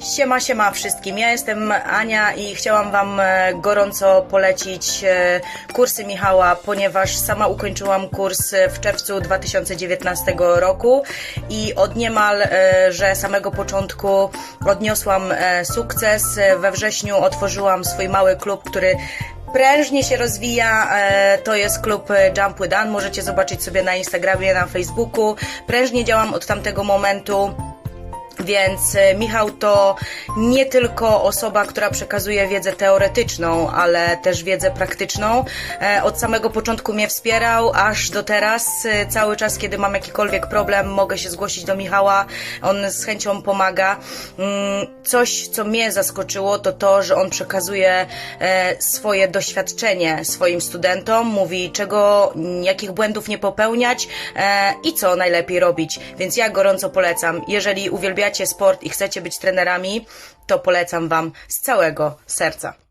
Siema, siema wszystkim. Ja jestem Ania i chciałam Wam e, gorąco polecić e, kursy Michała, ponieważ sama ukończyłam kurs e, w czerwcu 2019 roku i od niemal, że samego początku odniosłam sukces. We wrześniu otworzyłam swój mały klub, który prężnie się rozwija. To jest klub Jump With Dan. Możecie zobaczyć sobie na Instagramie, na Facebooku. Prężnie działam od tamtego momentu. Więc e, Michał to nie tylko osoba, która przekazuje wiedzę teoretyczną, ale też wiedzę praktyczną. E, Od samego początku mnie wspierał, aż do teraz. E, Cały czas, kiedy mam jakikolwiek problem, mogę się zgłosić do Michała. On z chęcią pomaga. Mm, Coś, co mnie zaskoczyło, to to, że on przekazuje swoje doświadczenie swoim studentom, mówi czego, jakich błędów nie popełniać i co najlepiej robić. Więc ja gorąco polecam. Jeżeli uwielbiacie sport i chcecie być trenerami, to polecam Wam z całego serca.